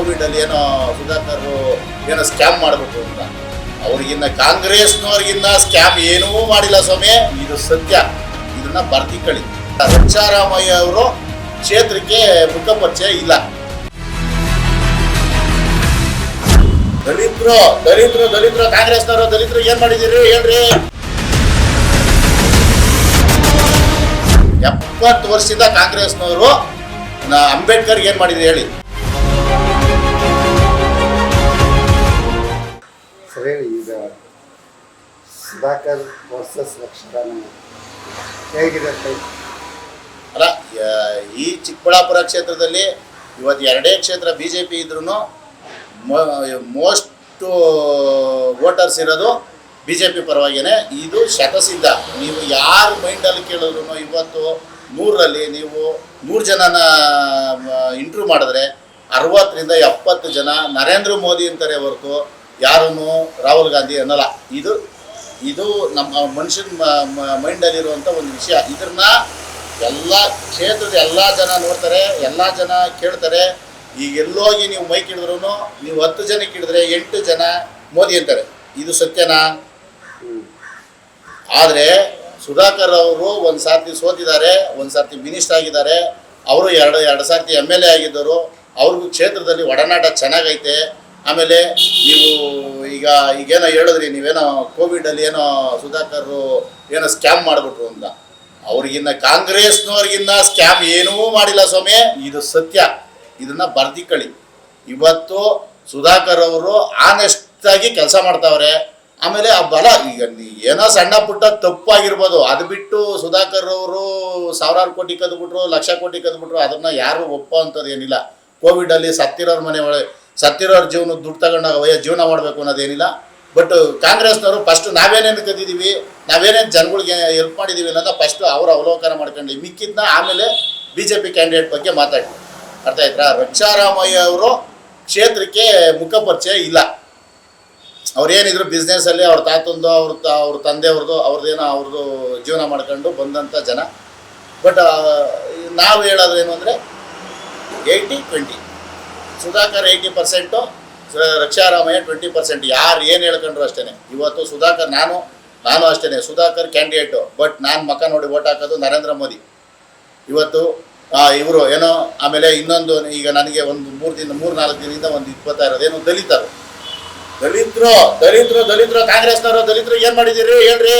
Covid ಅಲ್ಲಿ ಏನೋ ಸುಧಾಕರ್ ಏನೋ ಸ್ಕ್ಯಾಮ್ ಮಾಡಬೇಕು ಅಂತ. ಅವ್ರಿಗಿನ್ನ ಕಾಂಗ್ರೆಸ್ನವ್ರಿಗಿನ್ನ ಸ್ಕ್ಯಾಮ್ ಏನೂ ಮಾಡಿಲ್ಲ ಸ್ವಾಮಿ. ಇದು ಸತ್ಯ. ಇದನ್ನ ಬರ್ತಿಕಳಿ ಸಿದ್ದರಾಮಯ್ಯ ಅವರು ಕ್ಷೇತ್ರಕ್ಕೆ ಮುಖಪರಿಚಯ ಇಲ್ಲ. ದಲಿತರು ದಲಿತರು ದಲಿತರು, ಕಾಂಗ್ರೆಸ್ನವರು, ದಲಿತರು ಏನ್ ಮಾಡಿದಿರಿ ಹೇಳ್ರಿ. ಎಪ್ಪತ್ತು ವರ್ಷದಿಂದ ಕಾಂಗ್ರೆಸ್ನವರು ಅಂಬೇಡ್ಕರ್ ಏನ್ ಮಾಡಿದ್ರಿ ಹೇಳಿ. ಸರಿ, ಈಗ ಸುಧಾಕರ್ ವರ್ಸಸ್ ಲಕ್ಷ್ಮಣ ಹೇಗಿದೆ ಅಲ್ಲ ಈ ಚಿಕ್ಕಬಳ್ಳಾಪುರ ಕ್ಷೇತ್ರದಲ್ಲಿ ಇವತ್ತು ಎರಡೇ ಕ್ಷೇತ್ರ ಬಿ ಜೆ ಪಿ ಇದ್ರೂ ಮೋಸ್ಟು ವೋಟರ್ಸ್ ಇರೋದು ಬಿ ಜೆ ಪಿ ಪರವಾಗಿನೇ ಇದು ಶತಸಿದ್ಧ. ನೀವು ಯಾರ ಮೈಂಡಲ್ಲಿ ಕೇಳಿದ್ರು ಇವತ್ತು ನೂರರಲ್ಲಿ ನೀವು ನೂರು ಜನನ ಇಂಟ್ರ್ಯೂ ಮಾಡಿದ್ರೆ ಅರವತ್ತರಿಂದ ಎಪ್ಪತ್ತು ಜನ ನರೇಂದ್ರ ಮೋದಿ ಅಂತಾರೆ ಹೊರತು ಯಾರೂ ರಾಹುಲ್ ಗಾಂಧಿ ಅನ್ನಲ್ಲ. ಇದು ಇದು ನಮ್ಮ ಮನುಷ್ಯನ ಮೈಂಡಲ್ಲಿರುವಂಥ ಒಂದು ವಿಷಯ. ಇದನ್ನ ಎಲ್ಲ ಕ್ಷೇತ್ರದ ಎಲ್ಲ ಜನ ನೋಡ್ತಾರೆ, ಎಲ್ಲ ಜನ ಕೇಳ್ತಾರೆ. ಈಗ ಎಲ್ಲೋಗಿ ನೀವು ಮೈಕ್ ಹಿಡಿದ್ರು ನೀವು ಹತ್ತು ಜನಕ್ಕೆ ಹಿಡಿದ್ರೆ ಎಂಟು ಜನ ಮೋದಿ ಅಂತಾರೆ. ಇದು ಸತ್ಯನಾ? ಆದರೆ ಸುಧಾಕರ್ ಅವರು ಒಂದು ಸಾರ್ತಿ ಸೋತಿದ್ದಾರೆ, ಒಂದು ಸಾರ್ತಿ ಮಿನಿಸ್ಟರ್ ಆಗಿದ್ದಾರೆ. ಅವರು ಎರಡು ಎರಡು ಸಾರ್ತಿ ಎಂ ಎಲ್ ಎ ಆಗಿದ್ದರು. ಅವ್ರಿಗೂ ಕ್ಷೇತ್ರದಲ್ಲಿ ಒಡನಾಟ ಚೆನ್ನಾಗೈತೆ. ಆಮೇಲೆ ನೀವು ಈಗ ಈಗೇನೋ ಹೇಳಿದ್ರಿ, ನೀವೇನೋ ಕೋವಿಡಲ್ಲಿ ಏನೋ ಸುಧಾಕರ್ ಏನೋ ಸ್ಕ್ಯಾಮ್ ಮಾಡಿಬಿಟ್ರು ಅಂತ. ಅವ್ರಿಗಿನ್ನ ಕಾಂಗ್ರೆಸ್ನವ್ರಿಗಿನ್ನ ಸ್ಕ್ಯಾಮ್ ಏನೂ ಮಾಡಿಲ್ಲ ಸ್ವಾಮಿ. ಇದು ಸತ್ಯ. ಇದನ್ನ ಬರ್ದಿಕ್ಕಳಿ ಇವತ್ತು ಸುಧಾಕರ್ ಅವರು ಆನೆಸ್ಟ್ ಆಗಿ ಕೆಲಸ ಮಾಡ್ತಾವ್ರೆ. ಆಮೇಲೆ ಆ ಬಲ ಈಗ ಏನೋ ಸಣ್ಣ ಪುಟ್ಟ ತಪ್ಪಾಗಿರ್ಬೋದು. ಅದು ಬಿಟ್ಟು ಸುಧಾಕರ್ ಅವರು ಸಾವಿರಾರು ಕೋಟಿ ಕದ್ಬಿಟ್ರು, ಲಕ್ಷ ಕೋಟಿ ಕದ್ಬಿಟ್ರು, ಅದನ್ನ ಯಾರು ಒಪ್ಪೋ ಅಂಥದ್ದು ಏನಿಲ್ಲ ಕೋವಿಡ್ ಅಲ್ಲಿ ಸತ್ತಿರೋರ್ ಮನೆ ಒಳಗೆ ಸತ್ತಿರೋರ್ ಜೀವನ ದುಡ್ಡು ತಗೊಂಡಾಗ ವಯ ಜೀವನ ಮಾಡಬೇಕು ಅನ್ನೋದೇನಿಲ್ಲ. ಬಟ್ ಕಾಂಗ್ರೆಸ್ನವರು ಫಸ್ಟ್ ನಾವೇನೇನು ಕದ್ದಿದ್ದೀವಿ ನಾವೇನೇನು ಜನಗಳಿಗೆ ಹೆಲ್ಪ್ ಮಾಡಿದ್ದೀವಿ ಅನ್ನೋದ ಫಸ್ಟ್ ಅವರು ಅವಲೋಕನ ಮಾಡ್ಕೊಂಡು ಮಿಕ್ಕಿದ್ನ ಆಮೇಲೆ ಬಿ ಜೆ ಪಿ ಕ್ಯಾಂಡಿಡೇಟ್ ಬಗ್ಗೆ ಮಾತಾಡಿ ಅರ್ಥ ಆಯ್ತಾ? ರಕ್ಷಾರಾಮಯ್ಯ ಅವರು ಕ್ಷೇತ್ರಕ್ಕೆ ಮುಖಪರಿಚಯ ಇಲ್ಲ. ಅವ್ರೇನಿದ್ರು ಬಿಸ್ನೆಸ್ಸಲ್ಲಿ ಅವ್ರ ತಾತಂದು, ಅವ್ರ ತ, ಅವ್ರ ತಂದೆಯವ್ರದ್ದು, ಅವ್ರದ್ದೇನೋ ಅವ್ರದ್ದು ಜೀವನ ಮಾಡ್ಕೊಂಡು ಬಂದಂಥ ಜನ. ಬಟ್ ನಾವು ಹೇಳೋದು ಏನು ಅಂದರೆ eighty twenty Sudhakar eighty percent Raksha Ramaiah twenty percent ಯಾರು ಏನು ಹೇಳ್ಕೊಂಡ್ರು ಅಷ್ಟೇ ಇವತ್ತು ಸುಧಾಕರ್, ನಾನು ನಾನು ಅಷ್ಟೇ ಸುಧಾಕರ್ ಕ್ಯಾಂಡಿಡೇಟು ಬಟ್ ನಾನು ಮಕ್ಕ ನೋಡಿ ಓಟ್ ಹಾಕೋದು ನರೇಂದ್ರ ಮೋದಿ. ಇವತ್ತು ಇವರು ಏನೋ, ಆಮೇಲೆ ಇನ್ನೊಂದು, ಈಗ ನನಗೆ ಒಂದು ಮೂರು ದಿನ, ಮೂರು ನಾಲ್ಕು ದಿನದಿಂದ ಒಂದು ಇಪ್ಪತ್ತಾ ಇರೋದೇನು ದಲಿತರು. ದಲಿತರು ದಲಿತರು ದಲಿತರು, ಕಾಂಗ್ರೆಸ್ನವರು, ದಲಿತರು ಏನು ಮಾಡಿದ್ದೀರಿ? ಹೇಳ್ರಿ.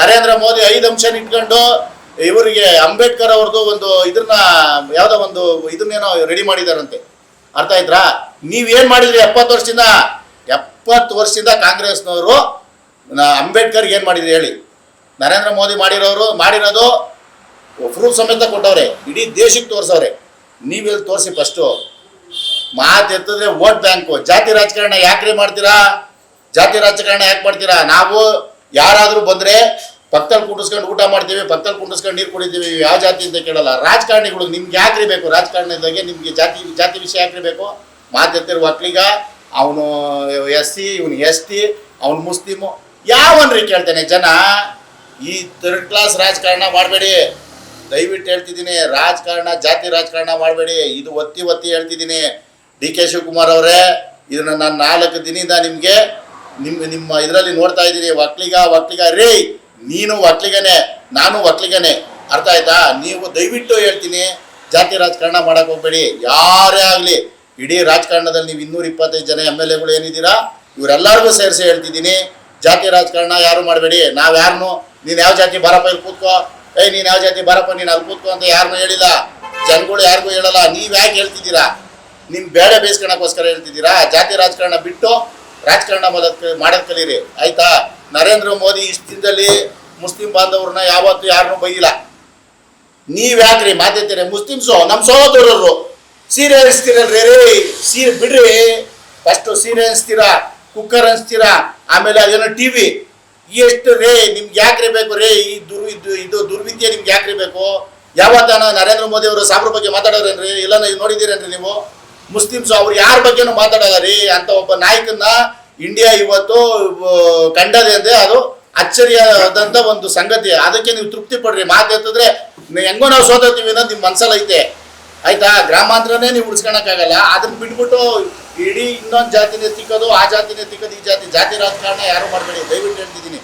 ನರೇಂದ್ರ ಮೋದಿ ಐದು ಅಂಶ ಇಟ್ಕೊಂಡು ಇವರಿಗೆ ಅಂಬೇಡ್ಕರ್ ಅವ್ರದ್ದು ಒಂದು ಇದನ್ನ ಯಾವುದೋ ಒಂದು ಇದನ್ನೇನೋ ರೆಡಿ ಮಾಡಿದಾರಂತೆ. ಅರ್ಥ ಆಯ್ತಾ ನೀವೇನ್ ಮಾಡಿದ್ರಿ ಎಪ್ಪತ್ತು ವರ್ಷದಿಂದ? ಎಪ್ಪತ್ತು ವರ್ಷದಿಂದ ಕಾಂಗ್ರೆಸ್ನವರು ಅಂಬೇಡ್ಕರ್ ಏನು ಮಾಡಿದ್ರಿ ಹೇಳಿ. ನರೇಂದ್ರ ಮೋದಿ ಮಾಡಿರೋರು, ಮಾಡಿರೋದು ಪ್ರೂಫ್ ಸಮೇತ ಕೊಟ್ಟವ್ರೆ, ಇಡೀ ದೇಶಕ್ಕೆ ತೋರಿಸವ್ರೆ. ನೀವೆಲ್ಲಿ ತೋರಿಸಿ ಫಸ್ಟು ಮಾತು ಎತ್ತಿದ್ರೆ ವೋಟ್ ಬ್ಯಾಂಕು ಜಾತಿ ರಾಜಕಾರಣ ಯಾಕ್ರಿ ಮಾಡ್ತೀರಾ? ಜಾತಿ ರಾಜಕಾರಣ ಯಾಕೆ ಮಾಡ್ತೀರಾ? ನಾವು ಯಾರಾದರೂ ಬಂದ್ರೆ ಪಕ್ಕದಲ್ಲಿ ಕುಂಡಿಸ್ಕೊಂಡು ಊಟ ಮಾಡ್ತೀವಿ ಪತ್ತಲ್ ಕುಂಡಿಸ್ಕೊಂಡು ನೀರು ಕುಡಿತೀವಿ, ಯಾವ ಜಾತಿ ಅಂತ ಕೇಳಲ್ಲ. ರಾಜಕಾರಣಿಗಳು ನಿಮ್ಗೆ ಯಾಕ್ರಿ ಬೇಕು ರಾಜಕಾರಣದಾಗೆ ನಿಮಗೆ ಜಾತಿ ಜಾತಿ ವಿಷಯ ಯಾಕ್ರಿ ಬೇಕು ಮಾತು ವಕ್ಲಿಗ, ಅವನು ಎಸ್ ಸಿ, ಇವನು ಎಸ್ ಟಿ, ಅವನು ಮುಸ್ಲಿಮು ಯಾವನ್ರಿ ಕೇಳ್ತೇನೆ ಜನ? ಈ ಥರ್ಡ್ ಕ್ಲಾಸ್ ರಾಜಕಾರಣ ಮಾಡಬೇಡಿ. ದಯವಿಟ್ಟು ಹೇಳ್ತಿದ್ದೀನಿ, ರಾಜಕಾರಣ, ಜಾತಿ ರಾಜಕಾರಣ ಮಾಡಬೇಡಿ. ಇದು ಒತ್ತಿ ಒತ್ತಿ ಹೇಳ್ತಿದ್ದೀನಿ. ಡಿ ಕೆ ಶಿವಕುಮಾರ್ ಅವರೇ, ಇದನ್ನು ನಾನು ನಾಲ್ಕು ದಿನದಿಂದ ನಿಮಗೆ ನಿಮ್ಮ ನಿಮ್ಮ ಇದರಲ್ಲಿ ನೋಡ್ತಾ ಇದ್ದೀನಿ. ಒಕ್ಲಿಗ ಒಕ್ಲಿಗ ರೇ ನೀನು ಒಕ್ಲಿಗನೇ ನಾನು ಒಟ್ಲಿಗೇನೆ. ಅರ್ಥ ಆಯ್ತಾ ನೀವು ದಯವಿಟ್ಟು ಹೇಳ್ತೀನಿ, ಜಾತಿ ರಾಜಕಾರಣ ಮಾಡಕ್ಕೆ ಹೋಗ್ಬೇಡಿ. ಯಾರೇ ಆಗಲಿ, ಇಡೀ ರಾಜಕಾರಣದಲ್ಲಿ ನೀವು ಇನ್ನೂರ ಇಪ್ಪತ್ತೈದು ಜನ ಎಂ ಎಲ್ ಎಗಳು ಏನಿದ್ದೀರಾ? ಇವರೆಲ್ಲರಿಗೂ ಸೇರಿಸಿ ಹೇಳ್ತಿದ್ದೀನಿ, ಜಾತಿ ರಾಜಕಾರಣ ಯಾರು ಮಾಡಬೇಡಿ. ನಾವು ಯಾರನ್ನು ನೀನು ಯಾವ ಜಾತಿ ಬರಪ್ಪ ಇಲ್ಲಿ ಕೂತ್ಕೋ? ಏಯ್, ನೀನು ಯಾವ ಜಾತಿ ಬರಪ್ಪ, ನೀನು ಅಲ್ಲಿ ಕೂತ್ಕೋ ಅಂತ ಯಾರನ್ನೂ ಹೇಳಿಲ್ಲ. ಜನಗಳು ಯಾರಿಗೂ ಹೇಳಲ್ಲ. ನೀವು ಯಾಕೆ ಹೇಳ್ತಿದ್ದೀರಾ? ನಿಮ್ಮ ಬೇಳೆ ಬೇಯಿಸ್ಕೊಳಕ್ಕೋಸ್ಕರ ಹೇಳ್ತಿದ್ದೀರಾ? ಜಾತಿ ರಾಜಕಾರಣ ಬಿಟ್ಟು ರಾಜಕಾರಣ ಮಾಡೋದು ಮಾಡೋದು ಕಲೀರಿ. ಆಯ್ತಾ? ನರೇಂದ್ರ ಮೋದಿ ಇಷ್ಟು ದಿನದಲ್ಲಿ ಮುಸ್ಲಿಂ ಬಾಂಧವ್ರನ್ನ ಯಾವತ್ತು ಯಾರನ್ನೂ ಬೈಯಿಲ್ಲ. ನೀವ್ಯಾಕ್ರಿ ಮಾತಾಡ್ತೀರಿ? ಮುಸ್ಲಿಮ್ಸು ನಮ್ಮ ಸಹೋದರರು, ಸೀರೆ ಅನಿಸ್ತೀರಲ್ರಿ ರೀ, ಸೀರೆ ಬಿಡ್ರಿ. ಫಸ್ಟು ಸೀರೆ ಅನಿಸ್ತೀರಾ ಕುಕ್ಕರ್ ಅನಿಸ್ತೀರಾ ಆಮೇಲೆ ಅದೇನೋ ಟಿ ವಿ ಎಷ್ಟು, ರೇ, ನಿಮ್ಗೆ ಯಾಕ್ರಿ ಬೇಕು, ರೇ, ಈ ದುರ್, ಇದು ಇದು ದುರ್ವಿದ್ಯೆ ನಿಮ್ಗೆ ಯಾಕ್ರಿ ಬೇಕು? ಯಾವತ್ತಾನ ನರೇಂದ್ರ ಮೋದಿ ಅವರು ಸಾಬ್ರ ಬಗ್ಗೆ ಮಾತಾಡೋರೇನ್ರಿ? ಇಲ್ಲ ನೀವು ನೋಡಿದ್ದೀರೇನ್ರಿ ನೀವು? ಮುಸ್ಲಿಮ್ಸ್ ಅವ್ರು ಯಾರ ಬಗ್ಗೆನೂ ಮಾತಾಡಲ್ಲ ರೀ? ಅಂತ ಒಬ್ಬ ನಾಯಕನ್ನ ಇಂಡಿಯಾ ಇವತ್ತು ಕಂಡದೆ ಅದು ಅಚ್ಚರಿಯಾದಂತ ಒಂದು ಸಂಗತಿ. ಅದಕ್ಕೆ ನೀವು ತೃಪ್ತಿ ಪಡ್ರಿ. ಮಾತು ಎತ್ತಿದ್ರೆ ಹೆಂಗೋ ನಾವು ಸೋತೀವಿ ಅನ್ನೋದು ನಿಮ್ಮ ಮನ್ಸಲ್ಲಿ ಐತೆ. ಆಯ್ತಾ? ಗ್ರಾಮಾಂತರನೇ ನೀವು ಉಳಿಸ್ಕೊಳಕ್ಕಾಗಲ್ಲ. ಅದನ್ನ ಬಿಟ್ಬಿಟ್ಟು ಇಡೀ ಇನ್ನೊಂದು ಜಾತಿನೇ ತಿಕ್ಕೋದು, ಆ ಜಾತಿನೇ ತಿಕ್ಕೋದು, ಈ ಜಾತಿ. ಜಾತಿ ರಾಜಕಾರಣ ಯಾರು ಮಾಡಬೇಡಿ. ದಯವಿಟ್ಟು ಹೇಳ್ತಿದ್ದೀನಿ.